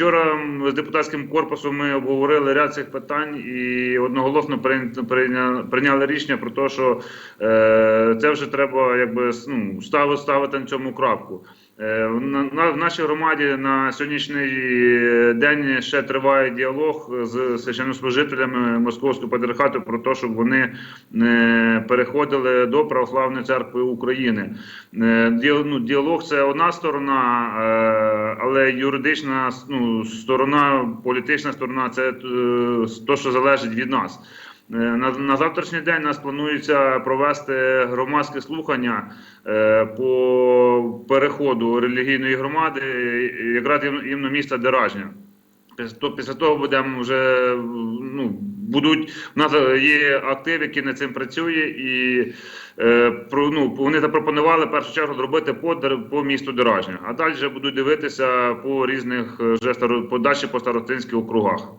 Вчора з депутатським корпусом ми обговорили ряд цих питань і одноголосно прийня- прийня- прийняли рішення про те, що е, це вже треба якби ну, ставити, ставити на цьому крапку. Е, в на, на- в нашій громаді на сьогоднішній день ще триває діалог з священнослужителями Московського патріархату про те, щоб вони е, переходили до Православної церкви України. Ну, діалог це одна сторона, але юридична ну, сторона, політична сторона це те, що залежить від нас. Е, На, на завтрашній день нас планується провести громадське слухання е, по переходу релігійної громади, е, якраз ім- іменно міста Деражня. Після то- Після того будемо вже ну, будуть в нас є актив, який над цим працює, і е, про ну вони запропонували в першу чергу зробити по по місту Деражня. А далі вже будуть дивитися по різних жестах, вже старо, подальше по старостинських округах.